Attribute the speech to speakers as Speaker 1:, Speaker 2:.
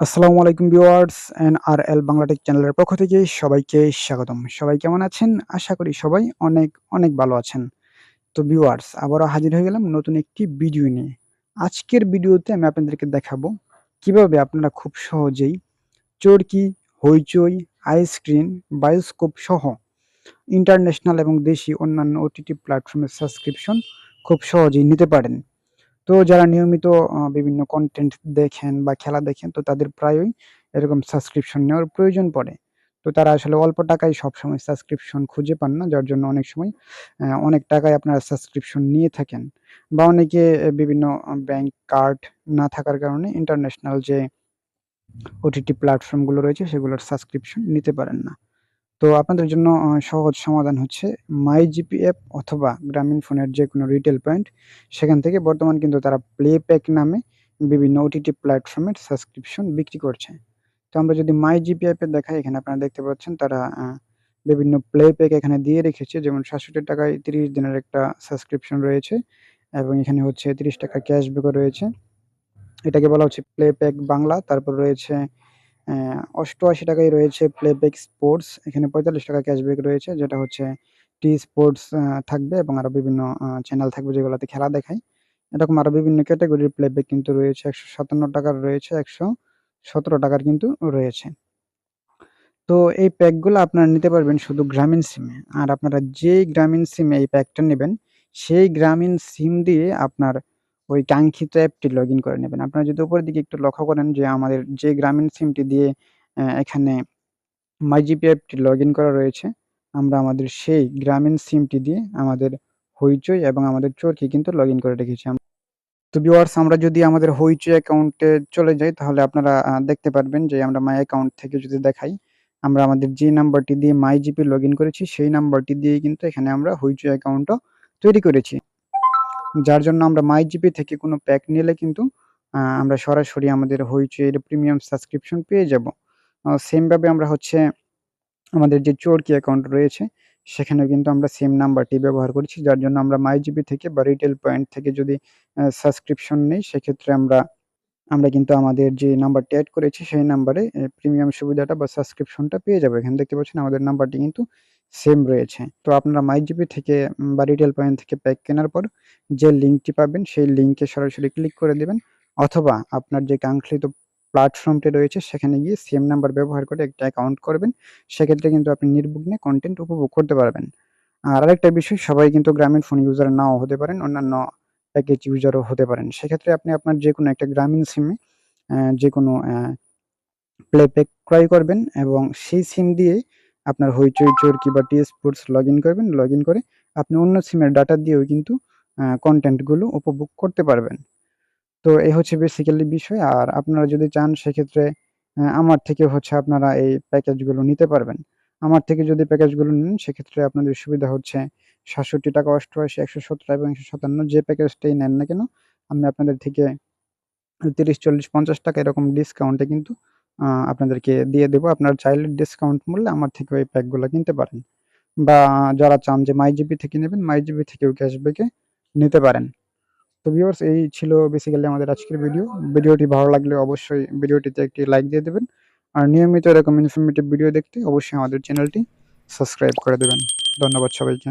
Speaker 1: আসসালামু আলাইকুম viewers N R L Banglatech চ্যানেলের পক্ষ থেকে সবাইকে স্বাগতম। সবাই কেমন আছেন? আশা করি সবাই অনেক অনেক ভালো আছেন। তো ভিউয়ার্স, আবারও হাজির হয়ে গেলাম নতুন একটি ভিডিও নিয়ে। আজকের ভিডিওতে আমি আপনাদেরকে দেখাবো কীভাবে আপনারা খুব সহজেই চরকি, হইচই আইসক্রিন বায়োস্কোপ সহ ইন্টারন্যাশনাল এবং দেশি অন্যান্য ওটিটি প্ল্যাটফর্মের সাবস্ক্রিপশন খুব সহজেই নিতে পারেন। তো যারা নিয়মিত বিভিন্ন কন্টেন্ট দেখেন বা খেলা দেখেন, তো তাদের প্রায়ই এরকম সাবস্ক্রিপশন নেওয়ার প্রয়োজন পড়ে। তো তারা আসলে অল্প টাকায় সবসময় সাবস্ক্রিপশন খুঁজে পান না, যার জন্য অনেক সময় অনেক টাকায় আপনারা সাবস্ক্রিপশন নিয়ে থাকেন। বা অনেকে বিভিন্ন ব্যাংক কার্ড না থাকার কারণে ইন্টারন্যাশনাল যে ওটিটি প্ল্যাটফর্মগুলো রয়েছে, সেগুলোর সাবস্ক্রিপশন নিতে পারেন না। তো আপনাদের জন্য সহজ সমাধান হচ্ছে মাই জিপি অ্যাপ অথবা গ্রামীণ ফোনের যে কোনো রিটেল পয়েন্ট সেখান থেকে বর্তমান কিন্তু তারা প্লে প্যাক নামে বিভিন্ন ওটিটি প্ল্যাটফর্মের সাবস্ক্রিপশন বিক্রি করছে। তো আমরা যদি মাই জিপি অ্যাপে দেখাই, এখানে আপনারা দেখতে পাচ্ছেন তারা বিভিন্ন প্লে প্যাক এখানে দিয়ে রেখেছে। যেমন সাতষট্টি টাকায় তিরিশ দিনের একটা সাবস্ক্রিপশন রয়েছে এবং এখানে হচ্ছে তিরিশ টাকা ক্যাশব্যাকও রয়েছে। এটাকে বলা হচ্ছে প্লে প্যাক বাংলা। তারপর রয়েছে অষ্টআশি টাকায় রয়েছে প্লেব্যাক স্পোর্টস এখানে পঁয়তাল্লিশ টাকা ক্যাশব্যাক রয়েছে, যেটা হচ্ছে টি স্পোর্টস থাকবে এবং আরও বিভিন্ন চ্যানেল থাকবে যেগুলোতে খেলা দেখায়। এরকম আরও বিভিন্ন ক্যাটাগরির প্লেব্যাক কিন্তু রয়েছে, একশো সাতান্ন টাকার রয়েছে, একশো সতেরো টাকার কিন্তু রয়েছে। তো এই প্যাকগুলো আপনারা নিতে পারবেন শুধু গ্রামীণ সিমে আর আপনারা যেই গ্রামীণ সিমে এই প্যাকটা নেবেন, সেই গ্রামীণ সিম দিয়ে আপনার ওই কাঙ্ক্ষিত অ্যাপটি লগ ইন করে নেবেন। আপনারা যদি উপরের দিকে একটু লক্ষ্য করেন যে আমাদের যে গ্রামীণ সিমটি দিয়ে এখানে মাইজিপি অ্যাপটি লগ ইন করা রয়েছে, আমরা আমাদের সেই গ্রামীণ সিমটি দিয়ে আমাদের হইচই এবং আমাদের চোরকি কিন্তু লগ ইন করে রেখেছি। তো ভিউয়ার্স আমরা যদি আমাদের হইচই অ্যাকাউন্টে চলে যাই, তাহলে আপনারা দেখতে পারবেন যে আমরা মাই অ্যাকাউন্ট থেকে যদি দেখাই, আমরা আমাদের যে নাম্বারটি দিয়ে মাই জিপি লগ ইন করেছি, সেই নাম্বারটি দিয়ে কিন্তু এখানে আমরা হইচই অ্যাকাউন্টও তৈরি করেছি। যার জন্য আমরা মাই জিপি থেকে কোনো প্যাক নিলে কিন্তু আমরা সরাসরি আমাদের হইচইয়ের প্রিমিয়াম সাবস্ক্রিপশন পেয়ে যাব। সেমভাবে আমরা হচ্ছে আমাদের যে চোরকি অ্যাকাউন্ট রয়েছে, সেখানেও কিন্তু আমরা সেম নাম্বারটি ব্যবহার করছি, যার জন্য আমরা মাই জিপি থেকে বা রিটেল পয়েন্ট থেকে যদি সাবস্ক্রিপশন নেই, সেক্ষেত্রে আমরা আমরা কিন্তু আমাদের যে নাম্বারটি অ্যাড করেছি, সেই নাম্বারে প্রিমিয়াম সুবিধাটা বা সাবস্ক্রিপশনটা পেয়ে যাব। এখানে দেখতে পাচ্ছেন আমাদের নাম্বারটি কিন্তু সেম রয়েছে। তো আপনারা মাইজিপি থেকে বা রিটেল পয়েন্ট থেকে প্যাক কেনার পর যে লিঙ্কটি পাবেন, সেই লিঙ্কে সরাসরি ক্লিক করে দেবেন। অথবা আপনার যে কাঙ্ক্ষিত প্ল্যাটফর্মটি রয়েছে, সেখানে গিয়ে সেম নাম্বার ব্যবহার করে একটা অ্যাকাউন্ট করবেন। সেক্ষেত্রে কিন্তু আপনি নির্বিঘ্নে কন্টেন্ট উপভোগ করতে পারবেন। আর আরেকটা বিষয়, সবাই কিন্তু গ্রামীণ ফোন ইউজার নাও হতে পারেন। অন্যান্য প্যাকেজ ইউজারও হতে পারেন। সেক্ষেত্রে আপনি আপনার যে কোনো একটা গ্রামীণ সিমে যে কোনো প্লে প্যাক ক্রয় করবেন এবং সেই সিম দিয়ে আপনার হইচই, চোরকি বা টি স্পোর্টস লগ করবেন। লগ করে আপনি অন্য সিমের ডাটা দিয়েও কিন্তু কন্টেন্টগুলো উপভোগ করতে পারবেন। তো এই হচ্ছে বেসিক্যালি বিষয়। আর আপনারা যদি চান, সেক্ষেত্রে আমার থেকে হচ্ছে আপনারা এই প্যাকেজগুলো নিতে পারবেন। আমার থেকে যদি প্যাকেজগুলো নেন, সেক্ষেত্রে আপনাদের সুবিধা হচ্ছে সাতষট্টি টাকা অষ্টআশি, একশো সত্তর এবং একশো সাতান্ন যে প্যাকেজটাই নেন না কেন, আমি আপনাদের থেকে তিরিশ, চল্লিশ, পঞ্চাশ টাকা এরকম ডিসকাউন্টে কিন্তু আপনাদেরকে দিয়ে দেবো। আপনার চাইলে ডিসকাউন্ট মূল্যে আমার থেকে ওই প্যাকগুলো কিনতে পারেন। বা যারা চান যে মাই জিবি থেকে নেবেন মাই জিবি থেকেও ক্যাশব্যাকে নিতে পারেন। তো ভিউয়ার্স এই ছিল বেসিক্যালি আমাদের আজকের ভিডিও ভিডিওটি ভালো লাগলে অবশ্যই ভিডিওটিতে একটি লাইক দিয়ে দেবেন। আর নিয়মিত এরকম ইনফরমেটিভ ভিডিও দেখতে অবশ্যই আমাদের চ্যানেলটি সাবস্ক্রাইব করে দেবেন। ধন্যবাদ সবাইকে।